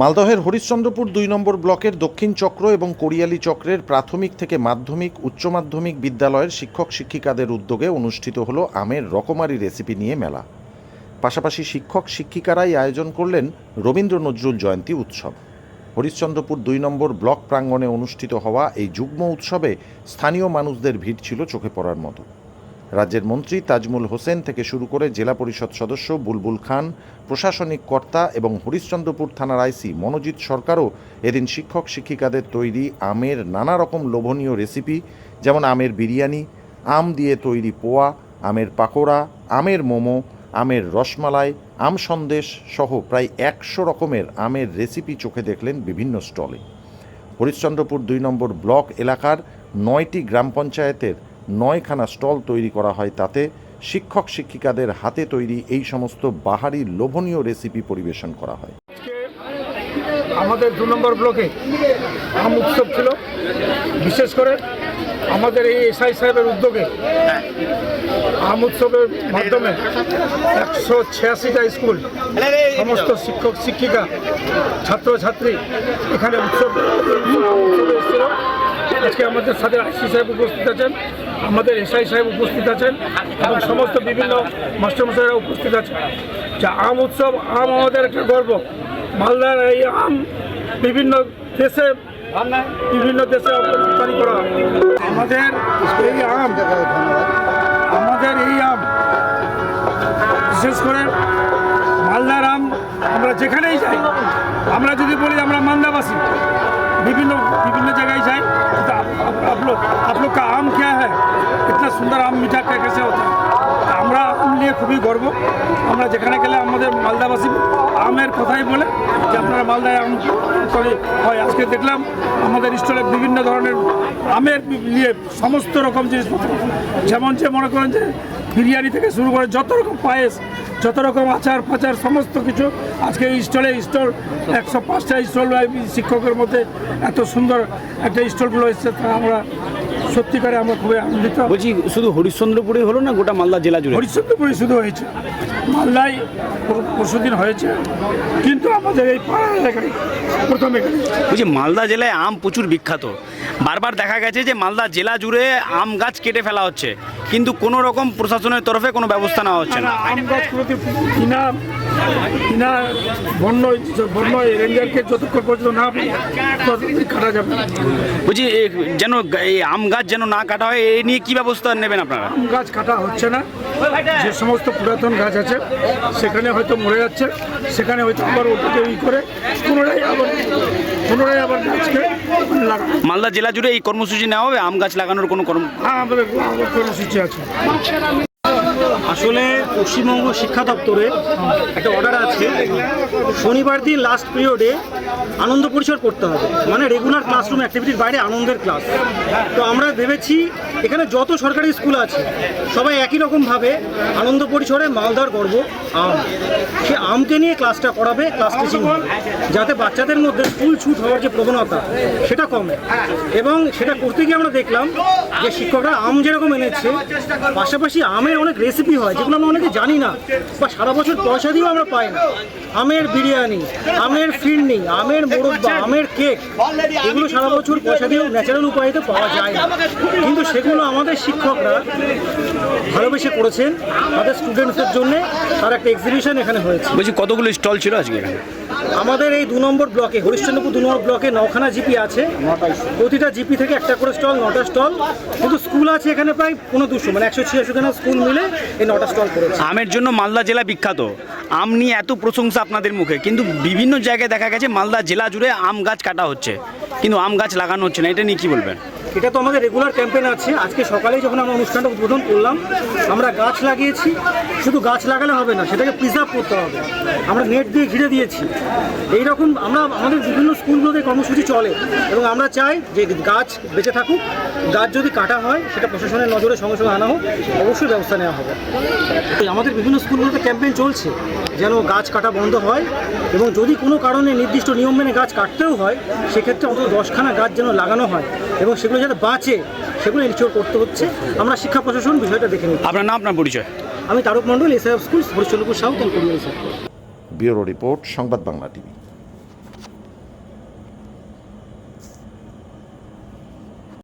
মালদহের হরিশ্চন্দ্রপুর দুই নম্বর ব্লকের দক্ষিণ চক্র এবং কোরিয়ালি চক্রের প্রাথমিক থেকে মাধ্যমিক, উচ্চ মাধ্যমিক বিদ্যালয়ের শিক্ষক শিক্ষিকাদের উদ্যোগে অনুষ্ঠিত হলো আমের রকমারি রেসিপি নিয়ে মেলা। পাশাপাশি শিক্ষক শিক্ষিকারাই আয়োজন করলেন রবীন্দ্র নজরুল জয়ন্তী উৎসব। হরিশ্চন্দ্রপুর দুই নম্বর ব্লক প্রাঙ্গণে অনুষ্ঠিত হওয়া এই যুগ্ম উৎসবে স্থানীয় মানুষদের ভিড় ছিল চোখে পড়ার মতো। রাজ্যের মন্ত্রী তাজমুল হোসেন থেকে শুরু করে জেলা পরিষদ সদস্য বুলবুল খান, প্রশাসনিক কর্তা এবং হরিশ্চন্দ্রপুর থানার আইসি মনোজিৎ সরকারও এদিন শিক্ষক শিক্ষিকাদের তৈরি আমের নানা রকম লোভনীয় রেসিপি, যেমন আমের বিরিয়ানি, আম দিয়ে তৈরি পোয়া, আমের পাকোড়া, আমের মোমো, আমের রসমালাই, আম সন্দেশ সহ প্রায় একশো রকমের আমের রেসিপি চোখে দেখলেন বিভিন্ন স্টলে। হরিশ্চন্দ্রপুর দুই নম্বর ব্লক এলাকার নয়টি গ্রাম পঞ্চায়েতের নয়খানা স্টল তৈরি করা হয় তাতে শিক্ষক শিক্ষিকাদের হাতে তৈরি এই সমস্ত বাহারি লোভনীয় রেসিপি পরিবেশন করা হয়। আমাদের দু নম্বর ব্লকে আম উৎসব ছিল। বিশেষ করে আমাদের এই এসআই সাহেবের উদ্যোগে আম উৎসবের মাধ্যমে একশো ছিয়াশিটা স্কুল, সমস্ত শিক্ষক শিক্ষিকা, ছাত্রছাত্রী এখানে উৎসব আজকে আমাদের সাথে আইসি সাহেব উপস্থিত আছেন। আমাদের এসআই সাহেব উপস্থিত আছেন এবং সমস্ত বিভিন্ন মাস্টারমশাইরা উপস্থিত আছেন। যা আম উৎসব, আম আমাদের একটা গর্ব। মালদার এই আম বিভিন্ন দেশে বিভিন্ন দেশে রপ্তানি করা আমাদের এই আম, আমাদের এই আম, বিশেষ করে মালদার আম, আমরা যেখানেই যাই, আমরা যদি বলি আমরা মালদাবাসী বিভিন্ন বিভিন্ন जगह जाए तो आप, आप, आप लोग आप लोग का आम क्या है इतना सुंदर आम मीठा क्या कैसे होता है আমরা আম নিয়ে খুবই গর্ব আমরা যেখানে গেলে আমাদের মালদাবাসী আমের কথাই বলে যে আপনারা মালদায় আম করে হয় আজকে দেখলাম আমাদের স্টলে বিভিন্ন ধরনের আমের নিয়ে সমস্ত রকম জিনিসপত্র যেমন যে মনে করেন যে বিরিয়ানি থেকে শুরু করে যত রকম পায়েস, যত রকম আচার পাচার, সমস্ত কিছু আজকে স্টলে স্টল, একশো পাঁচটা স্টল শিক্ষকের মধ্যে এত সুন্দর একটা স্টলগুলো এসেছে, তা আমরা সত্যিকারে আমরা খুবই আনন্দিত। বলছি শুধু হরিশ্চন্দ্রপুরে হলো না গোটা মালদা জেলা জুড়ে? হরিশ্চন্দ্রপুরে শুধু হয়েছে। মালদায় পরশুদিন হয়েছে। কিন্তু আমাদের এই পাড়া এলাকায় প্রথম বলছি মালদা জেলায় আম প্রচুর বিখ্যাত। বারবার দেখা গেছে যে মালদা জেলা জুড়ে আম গাছ কেটে ফেলা হচ্ছে। কিন্তু কোনো রকম প্রশাসনের তরফে কোনো ব্যবস্থা নেওয়া হচ্ছে না। আম গাছগুলোতে কিনা কিনা বন্য বন্য রেঞ্জারকে যতক্ষণ পর্যন্ত না কাটা যাবে। না। এ, যেন এই আম গাছ যেন না কাটা হয় এই নিয়ে কি ব্যবস্থা নেবেন আপনারা? আম গাছ কাটা হচ্ছে না। যে সমস্ত পুরাতন গাছ আছে সেখানে হয়তো মরে যাচ্ছে সেখানে হয়তো আবার ওটাকে ই করে পুনরায় আবার পুনরায় আবার গাছকে মালদা জেলা জুড়ে এই কর্মসূচি নেওয়া হবে? আম গাছ লাগানোর কোনো কর্ম হ্যাঁ আমাদের কর্মসূচি আছে। আসলে পশ্চিমবঙ্গ শিক্ষা দপ্তরে একটা অর্ডার আছে। শনিবার দিন লাস্ট পিরিয়ডে আনন্দ পরিসর করতে হবে। মানে রেগুলার ক্লাসরুম অ্যাক্টিভিটির বাইরে আনন্দের ক্লাস তো আমরা ভেবেছি এখানে যত সরকারি স্কুল আছে, সবাই একই রকমভাবে আনন্দ পরিসরে মালদার গর্ব আম। সে আমকে নিয়ে ক্লাসটা করাবে ক্লাস টিচিং যাতে বাচ্চাদের মধ্যে স্কুল ছুট হওয়ার যে প্রবণতা, সেটা কমে। এবং সেটা করতে গিয়ে আমরা দেখলাম যে শিক্ষকরা আম যেরকম এনেছে, পাশাপাশি আমের অনেক রেসিপি হয় যেগুলো আমরা অনেকে জানি না বা সারা বছর পয়সা দিয়েও আমরা পাই না। আমের বিরিয়ানি আমের ফিরনি আমের মোরব্বা আমের কেক এগুলো সারা বছর পয়সা দিয়েও ন্যাচারাল উপায়তে পাওয়া যায় না। কিন্তু সেগুলো আমাদের শিক্ষকরা ভালোবেসে করেছেন তাদের স্টুডেন্টসের জন্য তার একটা এক্সিবিশন এখানে হয়েছে। বলছি কতগুলো স্টল ছিল আজকে এখানে? আমাদের এই দু নম্বর ব্লকে হরিশ্চন্দ্রপুর দু নম্বর ব্লকে নখানা জিপি আছে। প্রতিটা জিপি থেকে একটা করে স্টল নটা স্টল কিন্তু স্কুল আছে এখানে প্রায় কোনো দুশো মানে একশো ছিয়াশিখানা স্কুল মিলে এই নটা স্টল করেছে। আমের জন্য মালদা জেলা বিখ্যাত। আম নিয়ে এত প্রশংসা আপনাদের মুখে, কিন্তু বিভিন্ন জায়গায় দেখা গেছে মালদা জেলা জুড়ে আম গাছ কাটা হচ্ছে। কিন্তু আম গাছ লাগানো হচ্ছে না, এটা নিয়ে কি বলবেন? এটা তো আমাদের রেগুলার ক্যাম্পেন আছে। আজকে সকালে যখন আমরা অনুষ্ঠানটা উদ্বোধন করলাম, আমরা গাছ লাগিয়েছি। শুধু গাছ লাগালে হবে না, সেটাকে প্রিজার্ভ করতে হবে। আমরা নেট দিয়ে ঘিরে দিয়েছি। এই রকম আমরা, আমাদের বিভিন্ন স্কুলগুলোতে কর্মসূচি চলে এবং আমরা চাই যে গাছ বেঁচে থাকুক। গাছ যদি কাটা হয়, সেটা প্রশাসনের নজরে সঙ্গে সঙ্গে আনা হোক। অবশ্যই ব্যবস্থা নেওয়া হবে। আমাদের বিভিন্ন স্কুলগুলোতে ক্যাম্পেইন চলছে যেন গাছ কাটা বন্ধ হয় এবং যদি কোনো কারণে নির্দিষ্ট নিয়ম মেনে গাছ কাটতেও হয়, সেক্ষেত্রে অন্তত দশখানা গাছ যেন লাগানো হয় এবং সেগুলো যাতে বাঁচে সেগুলো ইনশিওর করতে হচ্ছে। আমরা শিক্ষা প্রশাসন বিষয়টা দেখে নিই আপনার নাম আপনার পরিচয়? আমি Tarak Mondal SI school Harishchandrapur south and Korea bureau report সংবাদ বাংলা টিভি।